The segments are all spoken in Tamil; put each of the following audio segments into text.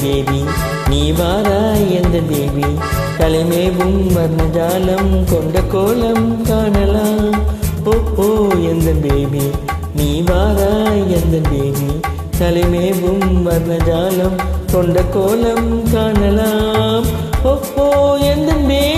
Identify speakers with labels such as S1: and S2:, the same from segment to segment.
S1: பேபி நீ வாரா எந்த பேபி தலைமேவும் வர்ணஜாலம் கொண்ட கோலம் காணலாம். ஓ எந்த பேபி நீ வாரா எந்த பேபி தலைமேவும் வர்ணஜாலம் கொண்ட கோலம் காணலாம். ஓ ஓ எந்த பேபி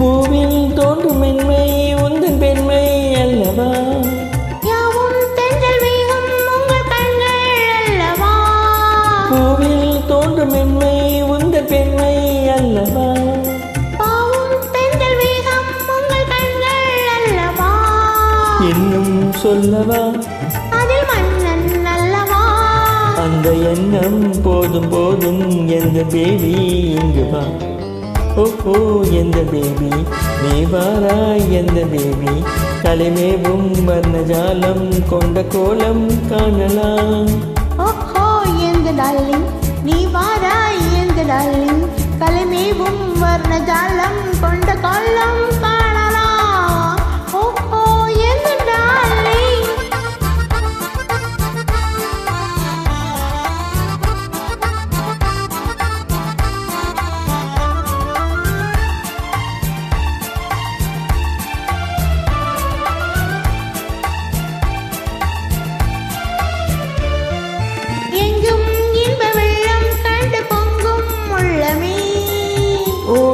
S1: பூவில் தோன்றும் மென்மை உந்தன் பெண்மை அல்லவா? பூவில் தோன்றும் மென்மை உந்தன் பெண்மை அல்லவா? இன்னும் சொல்லவா?
S2: அதில் மன்னன் அல்லவா?
S1: அந்த எண்ணம் போதும் போதும் எந்த பேபி இங்கு வா. ஓஹோ எந்த பேபி நீ வாராய் எந்த பேபி கலைமேவும் வர்ணஜாலம் கொண்ட கோலம் காணலாம்.
S2: ஓஹோ எந்த டார்லிங்? நீ வாராய் எந்த டார்லிங்? கலைமேவும் வர்ணஜாலம் கொண்ட கோலம்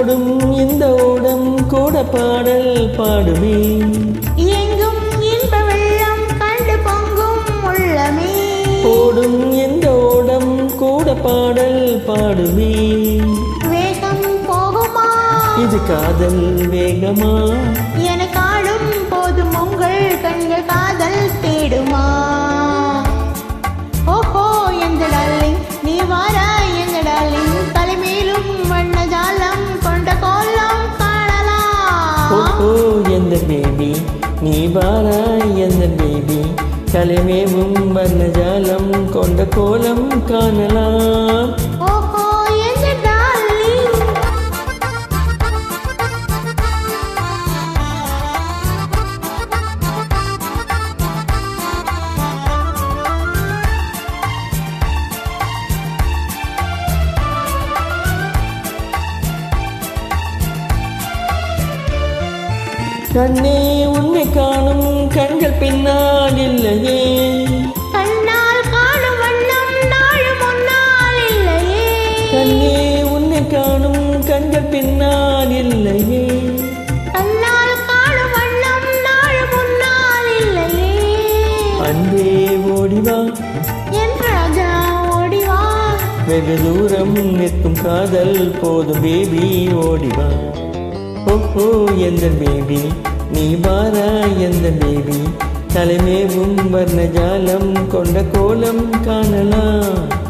S1: ஓடும் இந்த ஓடம் கூட பாடல் பாடுவே
S2: எங்கும் இன்ப வெள்ளம் கண்டு பொங்கும் உள்ளமே.
S1: ஓடும் இந்த ஓடம் கூட பாடல் பாடுவே
S2: வேகம் போகுமா?
S1: இது காதல் வேகமா?
S2: எனக்கு ஆடும் போதும் உங்கள் கண்கள் காதல் தேடுமா நீ வாராய் எந்த
S1: பேபி தலைமேவும் வர்ணஜாலம் கொண்ட கோலம் கண்ணே உன்னை காணும் கண்கள் பின்னால் இல்லையே.
S2: கண்ணால் காணும் வண்ணம் நாள் முன்னால் இல்லையே.
S1: கண்ணே உன்னை காணும் கண்கள் பின்னால் இல்லையே.
S2: கண்ணால் காணும் வண்ணம் நாள் முன்னால் இல்லையே.
S1: அன்பே ஓடிவா
S2: என் ராஜா ஓடிவா
S1: வெகு தூரம் நிற்கும் காதல் போதும் பேபி ஓடிவா ஓஹோ எந்த பேபி? நீ வாரா எந்த தேவி தலைமேவும் வர்ணஜாலம் கொண்ட கோலம் காணலாம்.